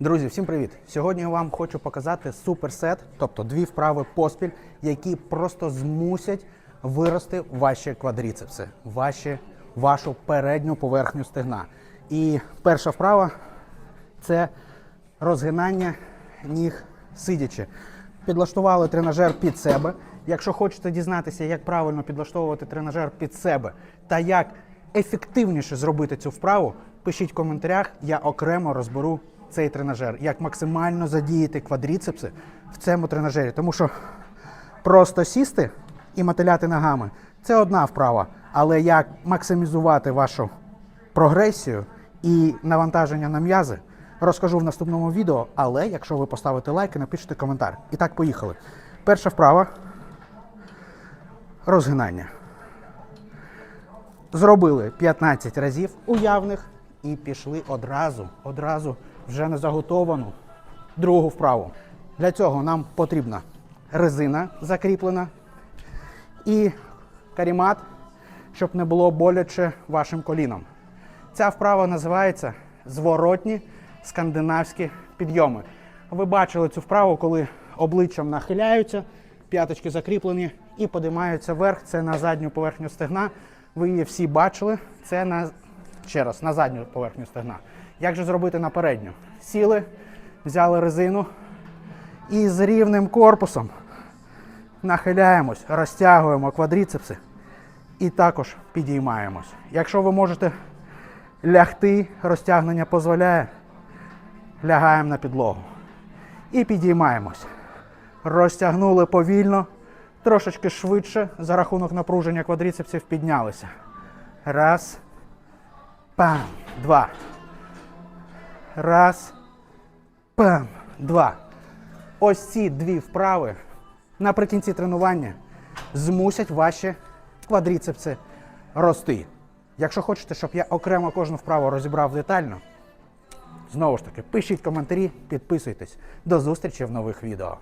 Друзі, всім привіт! Сьогодні я вам хочу показати суперсет, тобто дві вправи поспіль, які просто змусять вирости ваші квадріцепси, ваші, вашу передню поверхню стегна. І перша вправа це розгинання ніг сидячи. Підлаштували тренажер під себе. Якщо хочете дізнатися, як правильно підлаштовувати тренажер під себе та як ефективніше зробити цю вправу, пишіть в коментарях, я окремо розберу цей тренажер, як максимально задіяти квадріцепси в цьому тренажері. Тому що просто сісти і мотиляти ногами це одна вправа. Але як максимізувати вашу прогресію і навантаження на м'язи, розкажу в наступному відео. Але якщо ви поставите лайк і напишете коментар. І так, поїхали. Перша вправа розгинання. Зробили 15 разів уявних і пішли одразу, одразу вже на заготовану другу вправу. Для цього нам потрібна резина закріплена і карімат, щоб не було боляче вашим коліном. Ця вправа називається зворотні скандинавські підйоми. Ви бачили цю вправу, коли обличчям нахиляються, п'яточки закріплені і подимаються вверх. Це на задню поверхню стегна. Ви її всі бачили. Це на ще раз на задню поверхню стегна. Як же зробити на передню? Сіли, взяли резину і з рівним корпусом нахиляємось, розтягуємо квадріцепси і також підіймаємось. Якщо ви можете лягти, розтягнення дозволяє, лягаємо на підлогу. І підіймаємось. Розтягнули повільно, трошечки швидше, за рахунок напруження квадріцепсів піднялися. Раз. Пам. Два. Раз. Пам. Два. Ось ці дві вправи наприкінці тренування змусять ваші квадріцепси рости. Якщо хочете, щоб я окремо кожну вправу розібрав детально, знову ж таки, пишіть коментарі, підписуйтесь. До зустрічі в нових відео.